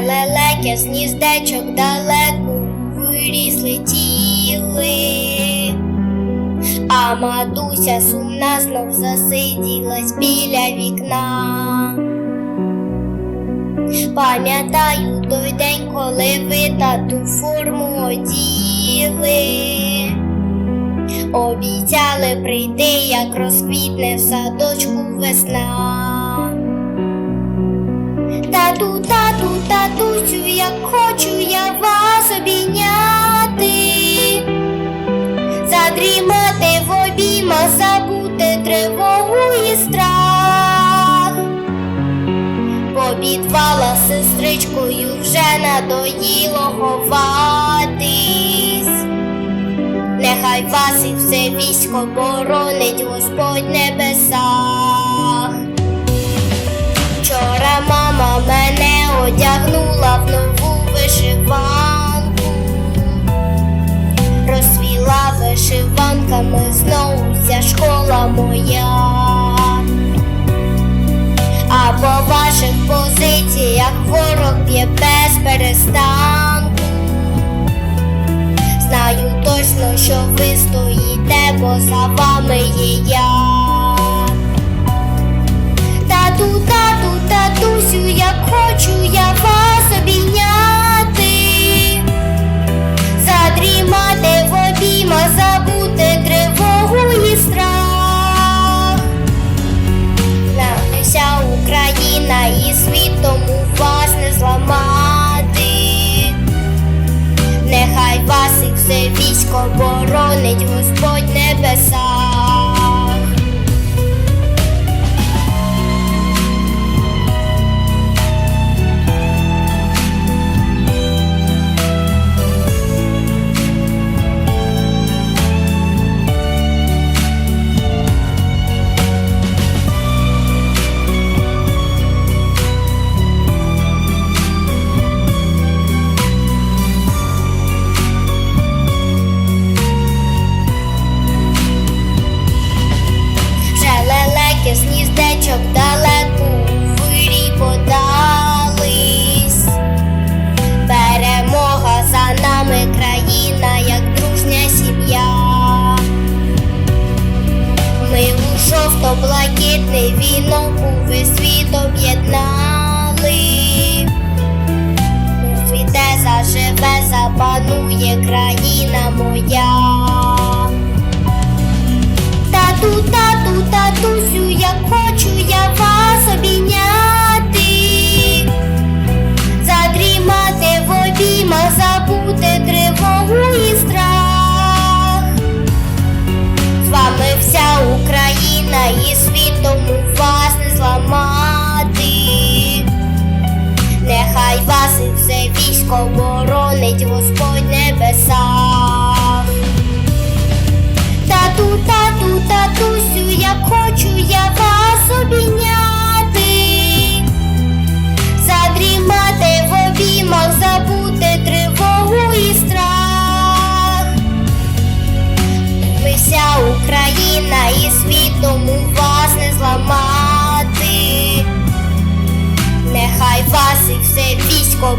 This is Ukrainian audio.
лелеки з гніздечок далеко виріс летіли, а матуся сумна знов засиділась біля вікна. Пам'ятаю той день, коли ви тату форму оділи. Обіцяли прийти, як розквітне в садочку весна. Тату, тату, татусю, як хочу я вас обійняти, задрімати в обіймах, забути тривогу і страх. По підвалах з сестричкою вже надоїло ховатись. Нехай вас і все військо боронить Господь в мама мене одягнула в нову вишиванку, розсвіла вишиванками знову вся школа моя. А по ваших позиціях ворог б'є без перестанку. Знаю точно, що ви стоїте, бо за вами є я. Світом у вас не зламати. Нехай вас і все військо боронить Господь в гніздечок далеко у вирій подались. Перемога за нами країна, як дружня сім'я. Ми у жовто-блакитний вінок увесь світ об'єднали. Світе заживе, запанує країна моя. І вас не зламати. Нехай вас і все військо